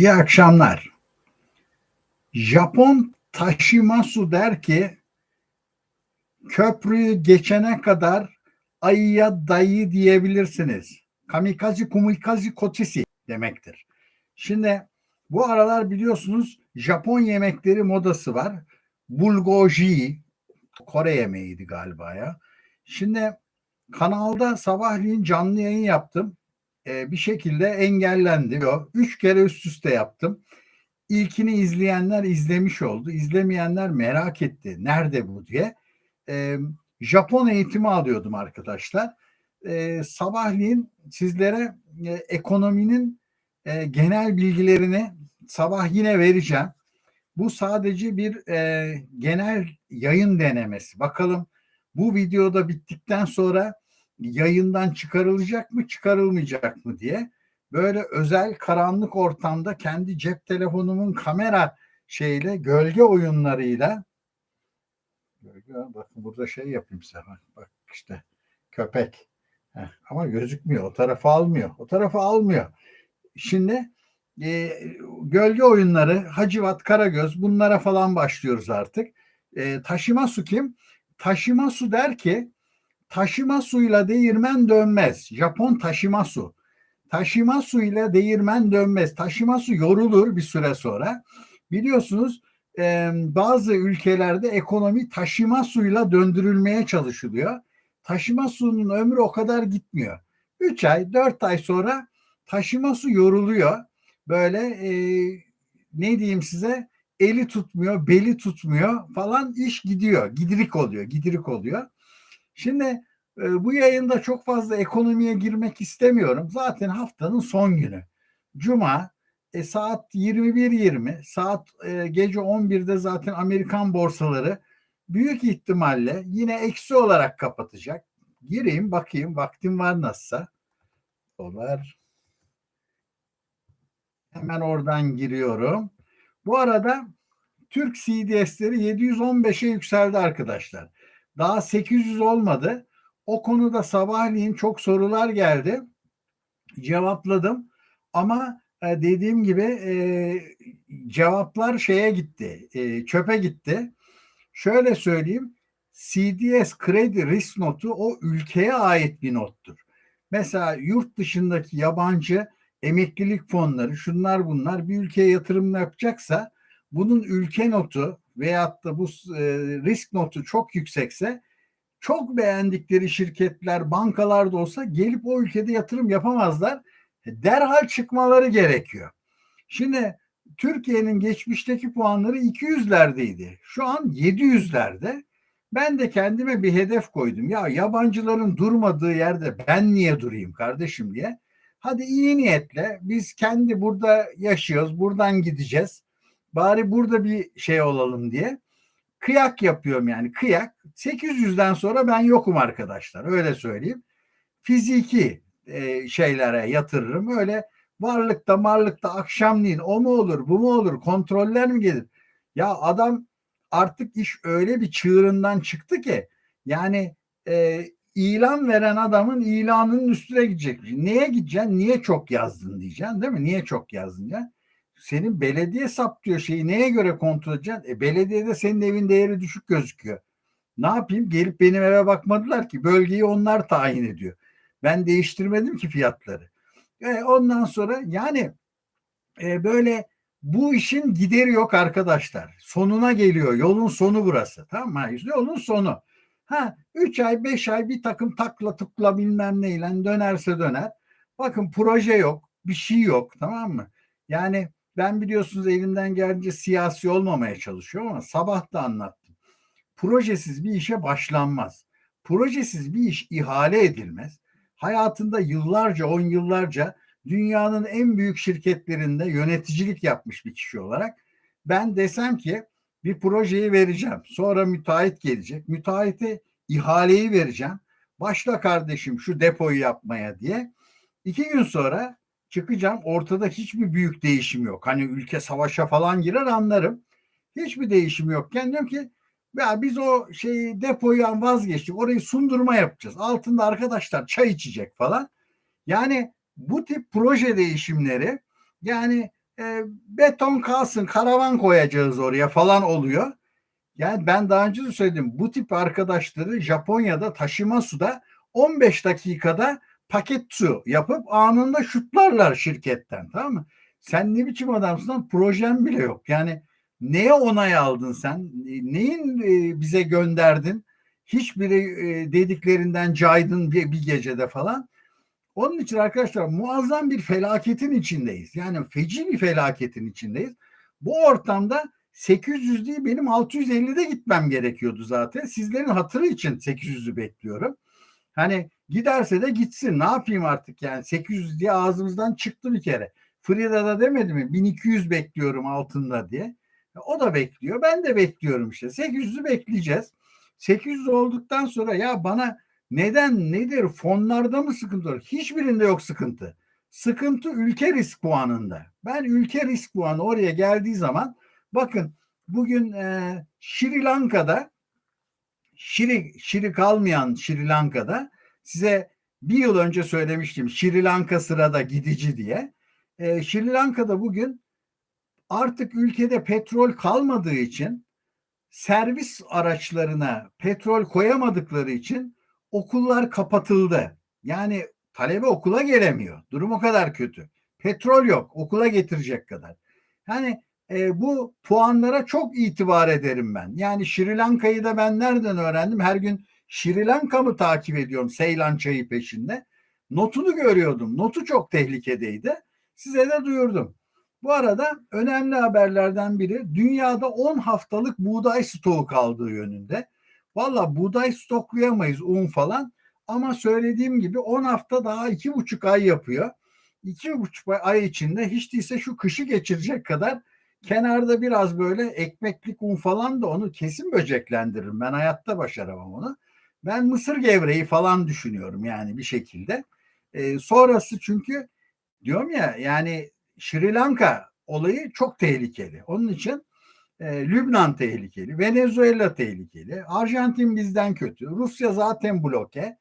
İyi akşamlar. Japon Tashimasu der ki köprüyü geçene kadar ayıya dayı diyebilirsiniz. Kamikaze kumikaze kotisi demektir. Şimdi bu aralar biliyorsunuz Japon yemekleri modası var. Bulgogi Kore yemeğiydi galiba ya. Şimdi kanalda sabahleyin canlı yayın yaptım. Ee, bir şekilde engellendi. Üç kere üst üste yaptım. İlkini izleyenler izlemiş oldu. İzlemeyenler merak etti. Nerede bu diye. Ee, Japon eğitimi alıyordum arkadaşlar. Ee, sabahleyin sizlere e, ekonominin e, genel bilgilerini sabah yine vereceğim. Bu sadece bir e, genel yayın denemesi. Bakalım bu videoda bittikten sonra yayından çıkarılacak mı çıkarılmayacak mı diye böyle özel karanlık ortamda kendi cep telefonumun kamera şeyle gölge oyunlarıyla gölge, bakın burada şey yapayım size bak, işte köpek. Heh, ama gözükmüyor o tarafı almıyor o tarafı almıyor. Şimdi e, gölge oyunları Hacivat Karagöz bunlara falan başlıyoruz artık. E, taşıma su kim? Taşıma su der ki taşıma suyla değirmen dönmez. Japon taşıma su. Taşıma suyla değirmen dönmez. Taşıma su yorulur bir süre sonra. Biliyorsunuz bazı ülkelerde ekonomi taşıma suyla döndürülmeye çalışılıyor. Taşıma suyunun ömrü o kadar gitmiyor. 3 ay, 4 ay sonra taşıma su yoruluyor. Böyle e, ne diyeyim size eli tutmuyor, beli tutmuyor falan iş gidiyor. Gidirik oluyor, gidirik oluyor. Şimdi e, bu yayında çok fazla ekonomiye girmek istemiyorum. Zaten haftanın son günü. Cuma e, saat 21.20 saat e, gece 11'de zaten Amerikan borsaları büyük ihtimalle yine eksi olarak kapatacak. Gireyim bakayım vaktim var nasılsa. Dolar. Hemen oradan giriyorum. Bu arada Türk CDS'leri 715'e yükseldi arkadaşlar. Daha 800 olmadı. O konuda sabahleyin çok sorular geldi. Cevapladım. Ama e, dediğim gibi e, cevaplar şeye gitti. E, çöpe gitti. Şöyle söyleyeyim. CDS kredi risk notu o ülkeye ait bir nottur. Mesela yurt dışındaki yabancı emeklilik fonları şunlar bunlar bir ülkeye yatırım yapacaksa bunun ülke notu veyahut da bu e, risk notu çok yüksekse çok beğendikleri şirketler, bankalar da olsa gelip o ülkede yatırım yapamazlar. Derhal çıkmaları gerekiyor. Şimdi Türkiye'nin geçmişteki puanları 200'lerdeydi. Şu an 700'lerde. Ben de kendime bir hedef koydum. Ya yabancıların durmadığı yerde ben niye durayım kardeşim diye. Hadi iyi niyetle biz kendi burada yaşıyoruz, buradan gideceğiz. Bari burada bir şey olalım diye kıyak yapıyorum yani kıyak. 800'den sonra ben yokum arkadaşlar öyle söyleyeyim. Fiziki e, şeylere yatırırım öyle varlıkta marlıkta akşamleyin o mu olur bu mu olur kontroller mi gelir? Ya adam artık iş öyle bir çığırından çıktı ki yani e, ilan veren adamın ilanının üstüne gidecek. Neye gideceksin? Niye çok yazdın diyeceksin değil mi? Niye çok yazdın diyeceksin senin belediye saptıyor şeyi neye göre kontrol edeceksin? E, belediyede senin evin değeri düşük gözüküyor. Ne yapayım? Gelip benim eve bakmadılar ki. Bölgeyi onlar tayin ediyor. Ben değiştirmedim ki fiyatları. E, ondan sonra yani e, böyle bu işin gideri yok arkadaşlar. Sonuna geliyor. Yolun sonu burası. Tamam mı? Yolun sonu. Ha 3 ay 5 ay bir takım takla tıkla bilmem neyle dönerse döner. Bakın proje yok. Bir şey yok. Tamam mı? Yani ben biliyorsunuz elimden gelince siyasi olmamaya çalışıyorum ama sabah da anlattım. Projesiz bir işe başlanmaz. Projesiz bir iş ihale edilmez. Hayatında yıllarca, on yıllarca dünyanın en büyük şirketlerinde yöneticilik yapmış bir kişi olarak ben desem ki bir projeyi vereceğim. Sonra müteahhit gelecek. Müteahhite ihaleyi vereceğim. Başla kardeşim şu depoyu yapmaya diye. İki gün sonra çıkacağım. Ortada hiçbir büyük değişim yok. Hani ülke savaşa falan girer anlarım. Hiçbir değişim yokken diyorum ki ya biz o şeyi depoyu vazgeçtik. Orayı sundurma yapacağız. Altında arkadaşlar çay içecek falan. Yani bu tip proje değişimleri yani e, beton kalsın karavan koyacağız oraya falan oluyor. Yani ben daha önce de söyledim bu tip arkadaşları Japonya'da taşıma suda 15 dakikada paket su yapıp anında şutlarlar şirketten tamam mı? Sen ne biçim adamsın lan projen bile yok. Yani neye onay aldın sen? Neyin e, bize gönderdin? Hiçbiri e, dediklerinden caydın bir, bir gecede falan. Onun için arkadaşlar muazzam bir felaketin içindeyiz. Yani feci bir felaketin içindeyiz. Bu ortamda 800 değil benim 650'de gitmem gerekiyordu zaten. Sizlerin hatırı için 800'ü bekliyorum. Hani giderse de gitsin. Ne yapayım artık yani 800 diye ağzımızdan çıktı bir kere. Frida'da demedi mi 1200 bekliyorum altında diye. O da bekliyor. Ben de bekliyorum işte. 800'ü bekleyeceğiz. 800 olduktan sonra ya bana neden nedir fonlarda mı sıkıntı var? Hiçbirinde yok sıkıntı. Sıkıntı ülke risk puanında. Ben ülke risk puanı oraya geldiği zaman bakın bugün e, Sri Lanka'da Şiri, Şiri kalmayan Sri Lanka'da size bir yıl önce söylemiştim Sri Lanka sırada gidici diye. E, Sri Lanka'da bugün artık ülkede petrol kalmadığı için servis araçlarına petrol koyamadıkları için okullar kapatıldı. Yani talebe okula gelemiyor. Durum o kadar kötü. Petrol yok. Okula getirecek kadar. Yani e, bu puanlara çok itibar ederim ben. Yani Sri Lanka'yı da ben nereden öğrendim? Her gün Sri Lanka mı takip ediyorum Seylan çayı peşinde. Notunu görüyordum. Notu çok tehlikedeydi. Size de duyurdum. Bu arada önemli haberlerden biri dünyada 10 haftalık buğday stoğu kaldığı yönünde. Valla buğday stoklayamayız un falan ama söylediğim gibi 10 hafta daha 2,5 ay yapıyor. 2,5 ay içinde hiç değilse şu kışı geçirecek kadar kenarda biraz böyle ekmeklik un falan da onu kesin böceklendiririm. Ben hayatta başaramam onu. Ben mısır gevreği falan düşünüyorum yani bir şekilde. Ee, sonrası çünkü diyorum ya yani Sri Lanka olayı çok tehlikeli. Onun için e, Lübnan tehlikeli, Venezuela tehlikeli, Arjantin bizden kötü, Rusya zaten bloke.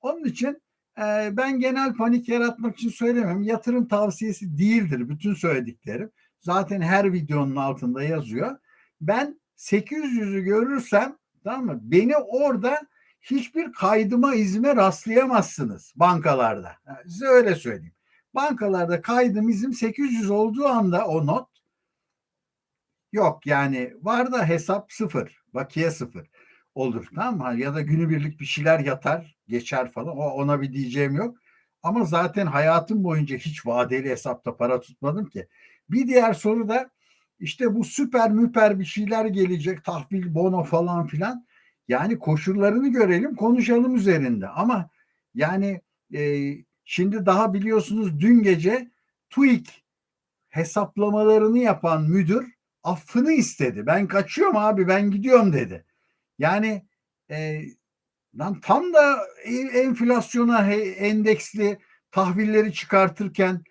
Onun için e, ben genel panik yaratmak için söylemem. Yatırım tavsiyesi değildir bütün söylediklerim. Zaten her videonun altında yazıyor. Ben 800'ü görürsem tamam mı? Beni orada hiçbir kaydıma izme rastlayamazsınız bankalarda. Size öyle söyleyeyim. Bankalarda kaydım izim 800 olduğu anda o not yok yani var da hesap sıfır, bakiye sıfır olur tamam mı? Ya da günübirlik bir şeyler yatar, geçer falan. O ona bir diyeceğim yok. Ama zaten hayatım boyunca hiç vadeli hesapta para tutmadım ki. Bir diğer soru da işte bu süper müper bir şeyler gelecek, tahvil, bono falan filan. Yani koşullarını görelim, konuşalım üzerinde. Ama yani e, şimdi daha biliyorsunuz dün gece TÜİK hesaplamalarını yapan müdür affını istedi. Ben kaçıyorum abi, ben gidiyorum dedi. Yani e, lan tam da enflasyona endeksli tahvilleri çıkartırken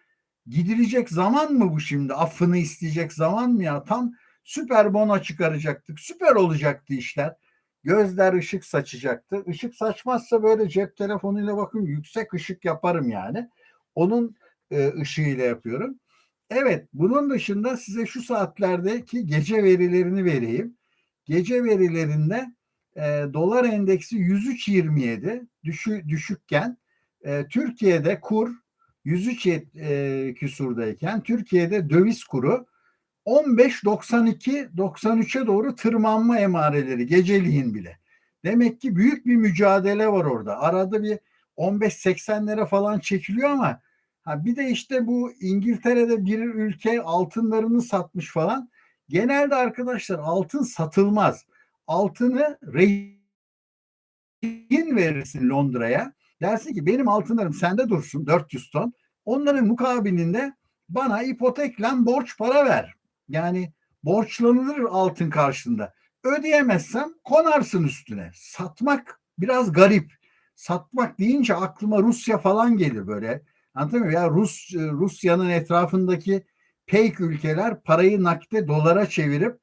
gidilecek zaman mı bu şimdi? Affını isteyecek zaman mı ya? Tam süper bono çıkaracaktık. Süper olacaktı işler. Gözler ışık saçacaktı. Işık saçmazsa böyle cep telefonuyla bakın yüksek ışık yaparım yani. Onun e, ışığıyla yapıyorum. Evet bunun dışında size şu saatlerdeki gece verilerini vereyim. Gece verilerinde e, dolar endeksi 103.27 düşü, düşükken e, Türkiye'de kur 103 e, küsurdayken Türkiye'de döviz kuru 15.92 93'e doğru tırmanma emareleri geceliğin bile. Demek ki büyük bir mücadele var orada. Arada bir 15-80'lere falan çekiliyor ama ha bir de işte bu İngiltere'de bir ülke altınlarını satmış falan. Genelde arkadaşlar altın satılmaz. Altını rehin verirsin Londra'ya. Dersin ki benim altınlarım sende dursun 400 ton. Onların mukabilinde bana ipotekle borç para ver. Yani borçlanılır altın karşında. Ödeyemezsem konarsın üstüne. Satmak biraz garip. Satmak deyince aklıma Rusya falan gelir böyle. Anladın mı? Ya Rus Rusya'nın etrafındaki pek ülkeler parayı nakde dolara çevirip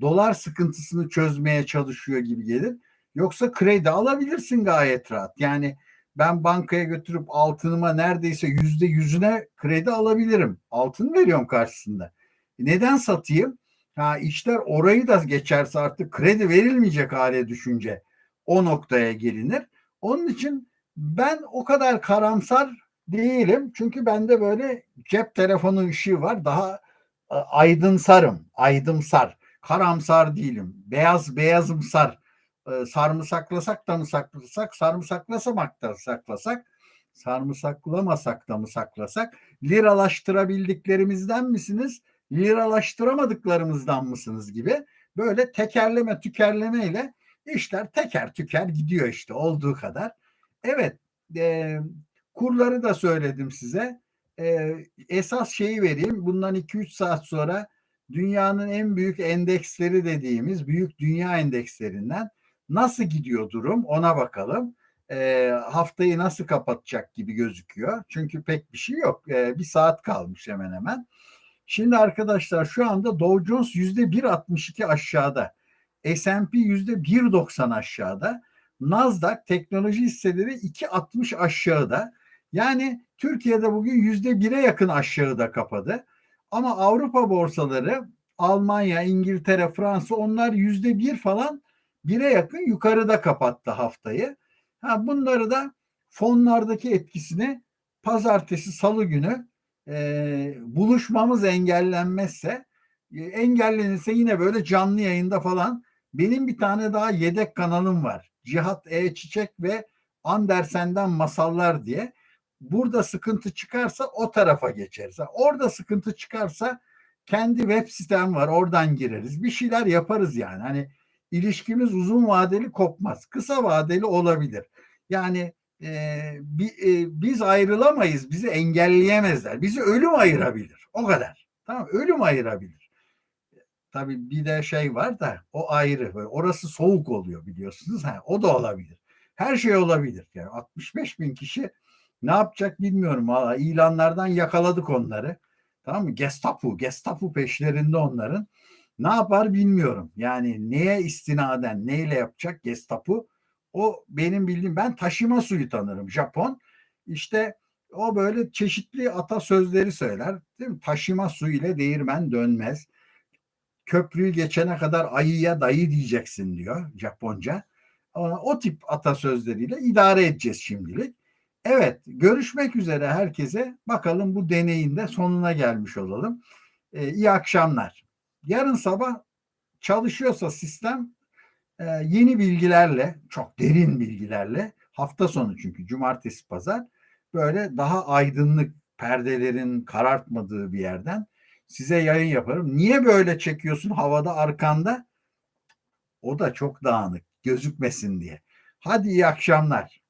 dolar sıkıntısını çözmeye çalışıyor gibi gelir. Yoksa kredi alabilirsin gayet rahat. Yani ben bankaya götürüp altınıma neredeyse yüzde yüzüne kredi alabilirim. Altın veriyorum karşısında. Neden satayım? Ha işler orayı da geçerse artık kredi verilmeyecek hale düşünce o noktaya gelinir. Onun için ben o kadar karamsar değilim. Çünkü bende böyle cep telefonu ışığı var. Daha e, aydınsarım, aydımsar. Karamsar değilim. Beyaz beyazımsar. E, sarımsaklasak da mı saklasak, sarımsaklasamak da saklasak, sarımsaklamasak da mı saklasak, liralaştırabildiklerimizden misiniz, liralaştıramadıklarımızdan mısınız gibi böyle tekerleme tükerlemeyle işler teker tüker gidiyor işte olduğu kadar. Evet, e, kurları da söyledim size. E, esas şeyi vereyim. Bundan 2-3 saat sonra dünyanın en büyük endeksleri dediğimiz büyük dünya endekslerinden nasıl gidiyor durum ona bakalım. E, haftayı nasıl kapatacak gibi gözüküyor. Çünkü pek bir şey yok. E, bir saat kalmış hemen hemen. Şimdi arkadaşlar şu anda Dow Jones %1.62 aşağıda. S&P %1.90 aşağıda. Nasdaq teknoloji hisseleri 2.60 aşağıda. Yani Türkiye'de bugün yüzde bire yakın aşağıda kapadı. Ama Avrupa borsaları Almanya, İngiltere, Fransa onlar yüzde bir falan bire yakın yukarıda kapattı haftayı. Ha, bunları da fonlardaki etkisini pazartesi salı günü e, buluşmamız engellenmezse e, engellenirse yine böyle canlı yayında falan benim bir tane daha yedek kanalım var. Cihat E Çiçek ve Andersen'den Masallar diye. Burada sıkıntı çıkarsa o tarafa geçeriz. Orada sıkıntı çıkarsa kendi web sitem var oradan gireriz. Bir şeyler yaparız yani. Hani ilişkimiz uzun vadeli kopmaz. Kısa vadeli olabilir. Yani e, bi, e, biz ayrılamayız. Bizi engelleyemezler. Bizi ölüm ayırabilir. O kadar. Tamam Ölüm ayırabilir. Tabii bir de şey var da o ayrı. Böyle orası soğuk oluyor biliyorsunuz. Ha, o da olabilir. Her şey olabilir. Yani 65 bin kişi ne yapacak bilmiyorum. Valla ilanlardan yakaladık onları. Tamam mı? Gestapo, Gestapo peşlerinde onların. Ne yapar bilmiyorum. Yani neye istinaden, neyle yapacak Gestapo? O benim bildiğim, ben taşıma suyu tanırım Japon. İşte o böyle çeşitli atasözleri söyler. Değil mi? Taşıma su ile değirmen dönmez. Köprüyü geçene kadar ayıya dayı diyeceksin diyor Japonca. O tip atasözleriyle idare edeceğiz şimdilik. Evet, görüşmek üzere herkese. Bakalım bu deneyin de sonuna gelmiş olalım. Ee, iyi akşamlar. Yarın sabah çalışıyorsa sistem e, yeni bilgilerle, çok derin bilgilerle, hafta sonu çünkü cumartesi pazar böyle daha aydınlık perdelerin karartmadığı bir yerden size yayın yaparım. Niye böyle çekiyorsun havada arkanda? O da çok dağınık gözükmesin diye. Hadi iyi akşamlar.